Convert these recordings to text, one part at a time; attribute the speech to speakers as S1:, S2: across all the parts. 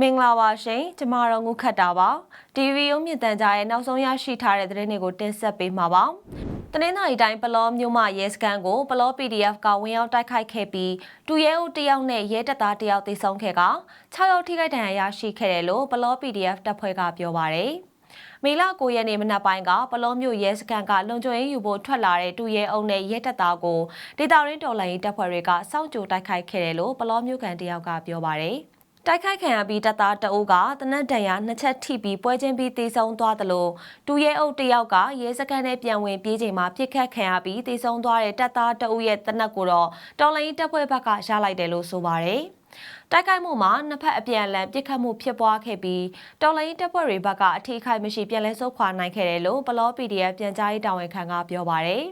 S1: မင်္ဂလာပါရှင်ကျမတို့ငုခတ်တာပါ TV ရုံးမြင့်တန်ကြားရဲ့နောက်ဆုံးရရှိထားတဲ့သတင်းတွေကိုတင်ဆက်ပေးမှာပါတနင်္လာရီတိုင်းပလောမြို့မှရဲစခန်းကိုပလော PDF ကဝင်ရောက်တိုက်ခိုက်ခဲ့ပြီးတူရဲဦးတယောက်နဲ့ရဲတပ်သားတယောက်သေဆုံးခဲ့က6ယောက်ထိခိုက်ဒဏ်ရာရရှိခဲ့တယ်လို့ပလော PDF တပ်ဖွဲ့ကပြောပါရယ် မေလ9ရက်နေ့မနက်ပိုင်းကပလောမျိုးရဲစခန်းကလုံခြုံရေးယူဖို့ထွက်လာတဲ့တူရဲအုပ်နဲ့ရဲတပ်သားကိုဒေတာရင်းတော်လိုင်းတပ်ဖွဲ့တွေကစောင့်ကြိုတိုက်ခိုက်ခဲ့တယ်လို့ပလောမျိုးကန်တယောက်ကပြောပါရယ်တိုက်ခိုက်ခံရပြီးတပ်သားတအုပ်ကတနက်တန်ရနှစ်ချက်ထိပြီးပွဲချင်းပြီးတေဆုံးသွားတယ်လို့တူရဲအုပ်တယောက်ကရဲစခန်းနဲ့ပြန်ဝင်ပြေးချိန်မှာပြစ်ခတ်ခံရပြီးတေဆုံးသွားတဲ့တပ်သားတအုပ်ရဲ့တနက်ကိုတော့တော်လိုင်းတပ်ဖွဲ့ဘက်ကရလိုက်တယ်လို့ဆိုပါရယ် တိုက်ခိုက်မှုမှာနှစ်ဖက်အပြန်အလှန်ပြစ်ခတ်မှုဖြစ်ပွားခဲ့ပြီးတော်လိုင်းတပ်ဖွဲ့တွေဘက်ကအထိခိုက်မရှိပြန်လည်ဆုတ်ခွာနိုင်ခဲ့တယ်လို့ဘလော့ PDF ပြန်ကြားရေးတာဝန်ခံကပြောပါရယ်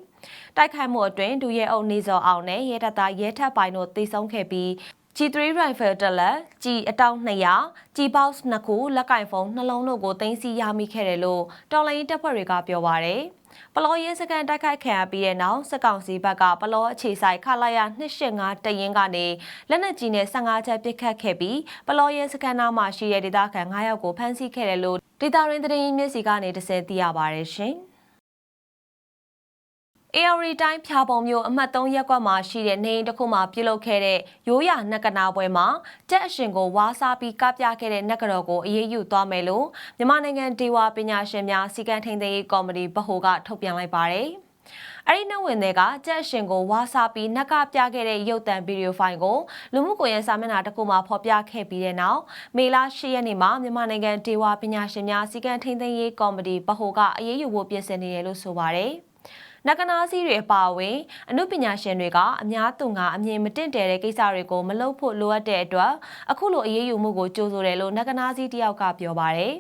S1: တိုက်ခိုက်မှုအတွင်းဒူရဲအုပ်နေစော်အောင်နဲ့ရဲတပ်သားရဲထပ်ပိုင်တို့တေဆုံးခဲ့ပြီး G3 rifle တက်လက် G အတောက်200 G box 2ခုလက်ကင်ဖုန်းနှလုံးတို့ကိုတင်စီရမိခဲ့တယ်လို့တော်လိုင်းတပ်ဖွဲ့တွေကပြောပါရယ် ပလောရဲစကန်တိုက်ခိုက်ခံရပြီးတဲ့နောက်စစ်ကောင်စီဘက်ကပလောအခြေဆိုင်ခလာရ285တရင်ကနေလက်နက်ကြီးနဲ့15ချက်ပစ်ခတ်ခဲ့ပြီးပလောရဲစကန်နာမှာရှိတဲ့ဒေသခံ9ယောက်ကိုဖမ်းဆီးခဲ့တယ်လို့ဒေတာရင်းသတင်းရင်းမျက်စီကနေတဆယ်သိရပါရရှင်။ AR တိုင်းဖြာပုံမျိုးအမှတ်3ရပ်ကွက်မှာရှိတဲ့နေအိမ်တစ်ခုမှာပြုလုပ်ခဲ့တဲ့ရိုးရာနက်ကနာပွဲမှာကြက်အရှင်ကိုဝါစားပြီးကပြခဲ့တဲ့နက်ကတော်ကိုအေးအေးယူသွားမယ်လို့မြန်မာနိုင်ငံဒေဝပညာရှင်များစီကံထိန်သိမ်းရေးကော်မတီဗဟိုကထုတ်ပြန်လိုက်ပါတယ်။အဲ့ဒီနှုတ်ဝင်တွေကကြက်အရှင်ကိုဝါစားပြီးနက်ကပြခဲ့တဲ့ရုပ်သံဗီဒီယိုဖိုင်ကိုလူမှုကွန်ရက်စာမျက်နှာတစ်ခုမှာဖော်ပြခဲ့ပြီးတဲ့နောက်မေလ10ရက်နေ့မှာမြန်မာနိုင်ငံဒေဝပညာရှင်များစီကံထိန်သိမ်းရေးကော်မတီဗဟိုကအေးအေးယူဖို့ပြင်ဆင်နေတယ်လို့ဆိုပါတယ်။ နကနာစီတွေအပါအဝင်အမှုပညာရှင်တွေကအများသူငါအမြင်မတင့်တယ်တဲ့ကိစ္စတွေကိုမလုပ်ဖို့လိုအပ်တဲ့အတွက်အခုလိုအရေးယူမှုကိုကြိုးဆိုတယ်လို့နကနာစီတယောက်ကပြောပါတယ်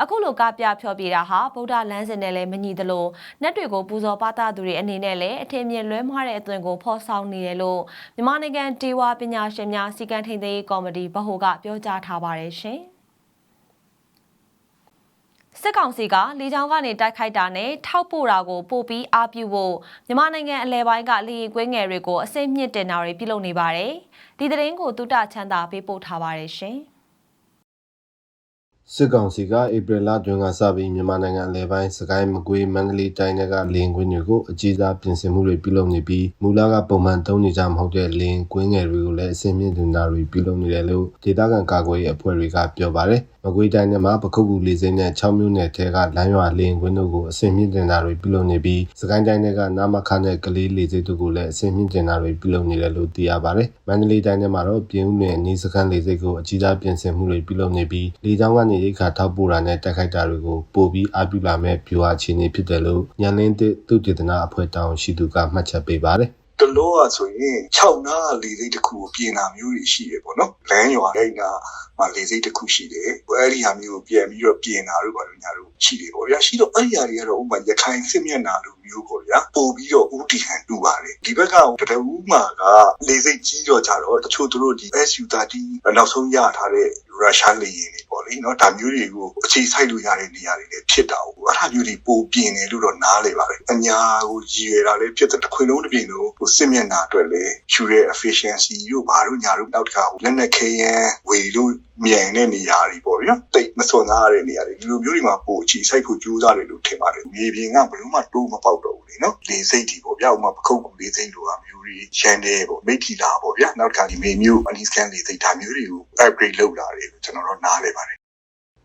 S1: အခုလိုကပြဖြောပြတာဟာဗုဒ္ဓလမ်းစဉ်နဲ့လည်းမညီသလိုနတ်တွေကိုပူဇော်ပါသသူတွေအနေနဲ့လည်းအထင်မြင်လွဲမှားတဲ့အသွင်ကိုဖော်ဆောင်နေတယ်လို့မြန်မာနိုင်ငံဒေဝပညာရှင်များစီကံထိန်သိမ်းရေးကော်မတီဗဟိုကပြောကြားထားပါတယ်ရှင်။ စစ်ကောင်စီကလေကြောင်းကနေတိုက်ခိုက်တာနဲ့ထောက်ပို့တာကိုပို့ပြီးအားပြုဖို့မြန်မာနိုင်ငံအလဲပိုင်းကလေရင်ကွင်းငယ်တွေကိုအစိမ့်မြင့်တင်တာတွေပြုလုပ်နေပါတယ်။ဒီသတင်းကိုတုတချမ်းသာပေးပို့ထားပါတယ်ရှင်။
S2: စစ်ကောင်စီကဧပြီလတွင်ကစပြီးမြန်မာနိုင်ငံအလဲပိုင်းစကိုင်းမကွေးမန္တလေးတိုင်းတွေကလင်းကွင်းတွေကိုအကြီးစားပြင်ဆင်မှုတွေပြုလုပ်နေပြီးမူလကပုံမှန်သုံးနေကြမဟုတ်တဲ့လင်းကွင်းငယ်တွေကိုလည်းအစင်းမြင့်တင်တာတွေပြုလုပ်နေတယ်လို့ဒေသခံကာကွယ်ရေးအဖွဲ့တွေကပြောပါတယ်။မကွေးတိုင်းထဲမှာပခုတ်ကူလေးစိမ်းနဲ့6မြို့နယ်ထဲကလမ်းရွာလင်းကွင်းတို့ကိုအစင်းမြင့်တင်တာတွေပြုလုပ်နေပြီးစကိုင်းတိုင်းတွေကနာမခနဲ့ကလေးလေးစိတ်တို့ကိုလည်းအစင်းမြင့်တင်တာတွေပြုလုပ်နေတယ်လို့သိရပါတယ်။မန္တလေးတိုင်းထဲမှာတော့ပြင်းဦးနယ်နီးစခန်းလေးစိတ်ကိုအကြီးစားပြင်ဆင်မှုတွေပြုလုပ်နေပြီးလေကြောင်းကနေရိတ်ခါထောက်ပို့တာနဲ့တိုက်ခိုက်တာတွေကိုပို့ပြီးအပြုလာမဲ့ဗျူဟာအခြေအနေဖြစ်တယ်လို့ညလင်းတဲ့သူတည်တနာအဖွဲ့တောင်ရှိသူကမှတ်ချက်ပေးပါတယ်။
S3: တလောอ่ะဆိုရင်6နားလေစိတ်တစ်ခုကိုပြင်တာမျိုးတွေရှိတယ်ပေါ့နော်လမ်းရွာအဲ့နာ မှာလေစိတ်တစ်ခုရှိတယ်အဲ့ဒီဟာမျိုးကိုပြန်ပြီးတော့ပြင်တာတို့ဘာလို့ညာတို့ရှိတယ်ပေါ့ဗျာရှိတော့အဲ့ဒီဟာတွေကတော့ဥပမာရခိုင်စစ်မျက်နှာလိုမျိုးပေါ့ဗျာပို့ပြီးတော့ဥတီဟန်တူပါတယ်ဒီဘက်ကတရဦးမှာကလေစိတ်ကြီးတော့ကြတော့တချို့တို့ဒီ SU30 နောက်ဆုံးရထားတဲ့ရုရှားလေယာဉ်တွေပေါ့လေနော်ဒါမျိုးတွေကိုအခြေစိုက်လို့ရတဲ့နေရာတွေလည်းဖြစ်တာဟုတ်အဲ့ဒါမျိုးတွေပိုပြင်တယ်လို့တော့နားလေပါတယ်အညာကိုရည်ရွယ်တာလည်းဖြစ်တဲ့တစ်ခွင်လုံးတစ်ပြင်လုံးဟိုစစ်မျက်နှာအတွက်လည်းယူတဲ့ efficiency တို့ဘာလို့ညာတို့နောက်တစ်ခါလက်နက်ခဲယမ်းဝေလို့မြန်တဲ့နေရာတွေပေါ့ဗျာတိတ်မစွန်သားတဲ့နေရာတွေဒီလိုမျိုးတွေမှာပိုအခြေစိုက်ဖို့ကြိုးစားတယ်လို့ထင်ပါတယ်မြေပြင်ကဘယ်လို့မှတိုးမပေါက်တော့ဘူးလေနော်လေစိတ်တွေပေါ့ဗျာဥမာပခုတ်ကူလေစိတ်လိုဟာမျိုးတွေရန်တယ်ပေါ့မိတ်ထီလာပေါ့ဗျာနောက်တစ်ခါဒီမေမျိုးအနီစကန်လေစိတ်ဒါမျိုးတွေကို upgrade လုပ်လာတယ်ကျွန်တော်တို့နားလဲပါတယ်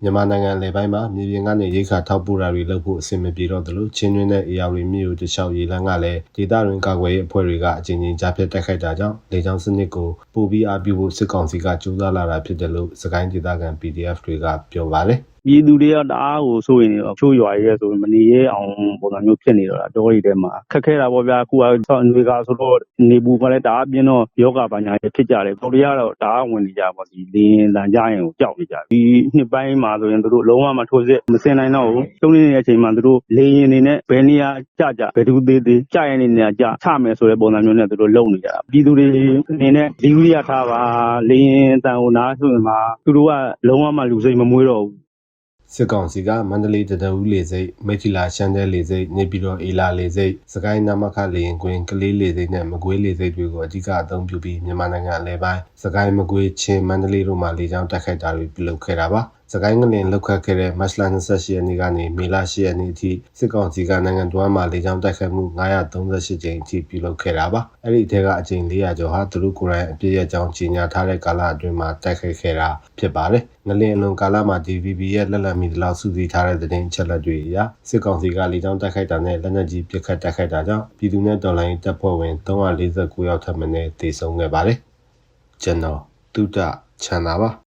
S2: မြန်မာနိုင်ငံလေပိုင်းမှာမြေပြင်ကနေရိခါထောက်ပို့တာတွေလုပ်ဖို့အဆင်မပြေတော့သလိုချင်းတွင်းတဲ့ AR မြို့တခြားရေလန်းကလည်းဒေသတွင်ကာကွယ်ရေးအဖွဲ့တွေကအကြိမ်ကြိမ်ကြားဖြတ်တိုက်ခိုက်တာကြောင့်လေကြောင်းစနစ်ကိုပို့ပြီးအားပြုဖို့စစ်ကောင်စီကကြိုးစားလာတာဖြစ်တယ်လို့စကိုင်းဒေသခံ PDF တွေကပြောပါတယ်။
S4: ပြည်သူတွေကတအားကိုစိုးရင်တော့ချိုးရွာရဲဆိုရင်မနေရဲအောင်ပုံစံမျိုးဖြစ်နေတော့တာတောရီထဲမှာခက်ခဲတာပေါ့ဗျာအခုကဆောင်းတွေကဆိုတော့နေပူကလည်းတအားပြင်းတော့ယောဂပါညာတွေဖြစ်ကြတယ်တော်တွေကတော့တအားဝင်နေကြပါဒီလင်းလန်ကြရင်ကိုကြောက်နေကြဒီနှစ်ပိုင်းမှာဆိုရင်တို့လုံးဝမထိုးစစ်မစင်နိုင်တော့ဘူးတုံးနေတဲ့အချိန်မှာတို့လေရင်နေနဲ့ဘယ်နေရာကြကြဘယ်သူသေးသေးကြရတဲ့နေရာကြချမယ်ဆိုတဲ့ပုံစံမျိုးနဲ့တို့လုံနေကြတာပြည်သူတွေအနေနဲ့ဒီဝိရထားပါလေရင်တန်ဟိုနားဆိုရင်မှာသူတို့ကလုံးဝမလူစိတ်မမွေးတော့ဘူး
S2: စစ်ကောင်စီကမန္တလေးတဒအူးလေစိတ်မိထီလာရှမ်းတဲလေစိတ်နေပြည်တော်အေလာလေစိတ်စကိုင်းနမခလေရင်ကွင်းကလေးလေစိတ်နဲ့မကွေးလေစိတ်တွေကိုအဓိကအသုံးပြုပြီးမြန်မာနိုင်ငံအလဲပိုင်းစကိုင်းမကွေးချင်းမန္တလေးတို့မှာလေကြောင်းတိုက်ခိုက်တာတွေပြုလုပ်ခဲ့တာပါ စကိုင်းငလင်လောက်ခတ်ခဲ့တဲ့မတ်လ28ရက်နေ့ကနေမေလ10ရက်နေ့အထိစစ်ကောင်စီကနိုင်ငံတော်မှာလေကြောင်းတိုက်ခိုက်မှု938ကြိမ်အထိပြုလုပ်ခဲ့တာပါအဲ့ဒီအထက်ကအကြိမ်400ကျော်ဟာသူတို့ကိုယ်တိုင်အပြည့်ရဲ့ကြောင်းကြီးညာထားတဲ့ကာလအတွင်းမှာတိုက်ခိုက်ခဲ့တာဖြစ်ပါတယ်ငလင်အလွန်ကာလမှာ DVB ရဲ့လက်လက်မီတလောက်စုစည်းထားတဲ့သတင်းအချက်အလက်တွေအရစစ်ကောင်စီကလေကြောင်းတိုက်ခိုက်တာနဲ့လက်နက်ကြီးပစ်ခတ်တိုက်ခိုက်တာကြောင့်ပြည်သူနဲ့တော်လိုင်းတပ်ဖွဲ့ဝင်349ယောက်ထပ်မံတေဆုံးခဲ့ပါတယ်ကျွန်တော်တုဒ္ဒချန်တာပါ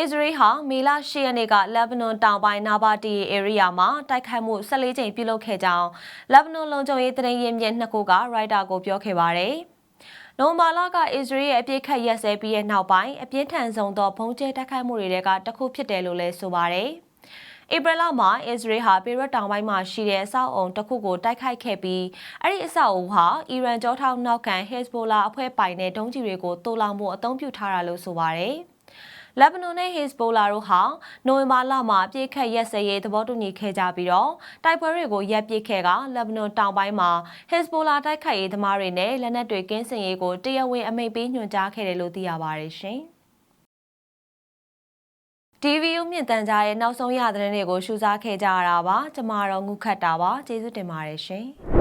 S1: အစ္စရေးဟာမေလ10ရက်နေ့ကလက်ဘနွန်တောင်ပိုင်းနာဘာတီဧရိယာမှာတိုက်ခိုက်မှု14ကြိမ်ပြုလုပ်ခဲ့ကြောင်းလက်ဘနွန်လုံခြုံရေးသတင်းရင်းမြစ်နှစ်ခုကရိုက်တာကိုပြောခဲ့ပါတယ်။နိုမာလာကအစ္စရေးရဲ့အပြစ်ခတ်ရက်စဲပြီးတဲ့နောက်ပိုင်းအပြင်းထန်ဆုံးသောဘုံကျဲတိုက်ခိုက်မှုတွေကတစ်ခုဖြစ်တယ်လို့လည်းဆိုပါတယ်။ဧပြီလမှာအစ္စရေးဟာပေရတ်တောင်ပိုင်းမှာရှိတဲ့အဆောက်အုံတစ်ခုကိုတိုက်ခိုက်ခဲ့ပြီးအဲ့ဒီအဆောက်အုံဟာအီရန်ကြောထောက်နောက်ခံ Hezbollah အဖွဲ့ပိုင်တဲ့ဒုံးကျည်တွေကိုတိုးလောင်မှုအသုံးပြုထားတာလို့ဆိုပါတယ်။ လက်ဘနွန်နဲ့ Hezbollah တို့ဟာနိုဝင်ဘာလမှာအပြစ်ခတ်ရက်စဲရေးသဘောတူညီခဲ့ကြပြီးတော့တိုက်ပွဲတွေကိုရပ်ပစ်ခဲ့ကလက်ဘနွန်တောင်ပိုင်းမှာ Hezbollah တိုက်ခိုက်ရေးသမားတွေနဲ့လက်နက်တွေကင်းစင်ရေးကိုတရားဝင်အမိန့်ပေးညွှန်ကြားခဲ့တယ်လို့သိရပါတယ်ရှင်။ DVU မြင့်တန်ကြားရဲ့နောက်ဆုံးရသတင်းတွေကိုရှုစားခဲ့ကြရတာပါကျမတော့ငုခတ်တာပါကျေးဇူးတင်ပါတယ်ရှင်